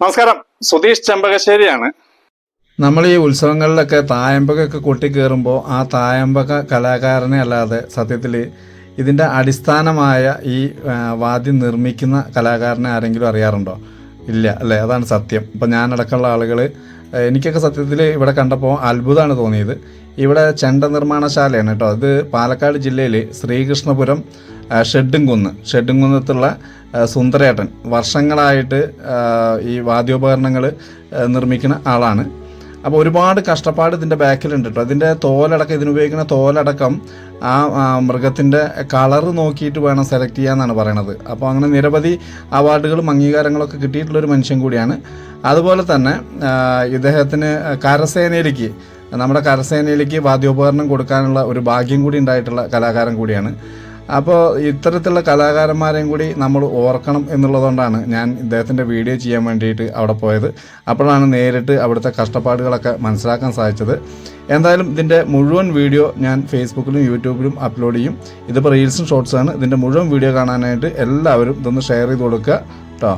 നമസ്കാരം. സുധീഷ് ചെമ്പകശ്ശേരിയാണ്. നമ്മൾ ഈ ഉത്സവങ്ങളിലൊക്കെ തായമ്പകൊക്കെ കൊട്ടിക്കേറുമ്പോൾ ആ തായമ്പക കലാകാരനെ അല്ലാതെ സത്യത്തിൽ ഇതിന്റെ അടിസ്ഥാനമായ ഈ വാദ്യം നിർമ്മിക്കുന്ന കലാകാരനെ ആരെങ്കിലും അറിയാറുണ്ടോ? ഇല്ല അല്ലേ? അതാണ് സത്യം. ഇപ്പം ഞാനടക്കമുള്ള ആളുകൾ എനിക്കൊക്കെ സത്യത്തിൽ ഇവിടെ കണ്ടപ്പോൾ അത്ഭുതമാണ് തോന്നിയത്. ഇവിടെ ചെണ്ട നിർമ്മാണശാലയാണ് കേട്ടോ. അത് പാലക്കാട് ജില്ലയിൽ ശ്രീകൃഷ്ണപുരം ഷെഡുംകുന്ന് ഷെഡുംകുന്നത്തുള്ള കുന്നത്തുള്ള സുന്ദരേട്ടൻ വർഷങ്ങളായിട്ട് ഈ വാദ്യോപകരണങ്ങൾ നിർമ്മിക്കുന്ന ആളാണ്. അപ്പോൾ ഒരുപാട് കഷ്ടപ്പാട് ഇതിന്റെ ബാക്കിലുണ്ട് കേട്ടോ ഇതിന്റെ തോലടക്കം ഇതിനുപയോഗിക്കുന്ന തോലടക്കം ആ മൃഗത്തിന്റെ കളറ് നോക്കിയിട്ട് വേണം സെലക്ട് ചെയ്യാന്നാണ് പറയണത്. അപ്പോൾ അങ്ങനെ നിരവധി അവാർഡുകളും അംഗീകാരങ്ങളൊക്കെ കിട്ടിയിട്ടുള്ളൊരു മനുഷ്യൻ കൂടിയാണ്. അതുപോലെ തന്നെ ഇദ്ദേഹത്തിന് കരസേനയിലേക്ക് നമ്മുടെ കരസേനയിലേക്ക് വാദ്യോപകരണം കൊടുക്കാനുള്ള ഒരു ഭാഗ്യം കൂടി ഉണ്ടായിട്ടുള്ള കലാകാരൻ കൂടിയാണ്. അപ്പോൾ ഇത്തരത്തിലുള്ള കലാകാരന്മാരെയും കൂടി നമ്മൾ ഓർക്കണം എന്നുള്ളതുകൊണ്ടാണ് ഞാൻ ഇദ്ദേഹത്തിന്റെ വീഡിയോ ചെയ്യാൻ വേണ്ടിയിട്ട് അവിടെ പോയത്. അപ്പോഴാണ് നേരിട്ട് അവിടുത്തെ കഷ്ടപ്പാടുകളൊക്കെ മനസ്സിലാക്കാൻ സാധിച്ചത്. എന്തായാലും ഇതിന്റെ മുഴുവൻ വീഡിയോ ഞാൻ ഫേസ്ബുക്കിലും യൂട്യൂബിലും അപ്ലോഡ് ചെയ്യും. ഇതിപ്പോൾ റീൽസും ഷോർട്സാണ് ഇതിന്റെ മുഴുവൻ വീഡിയോ കാണാനായിട്ട് എല്ലാവരും ഇതൊന്ന് ഷെയർ ചെയ്ത് കൊടുക്കുക. കേട്ടോ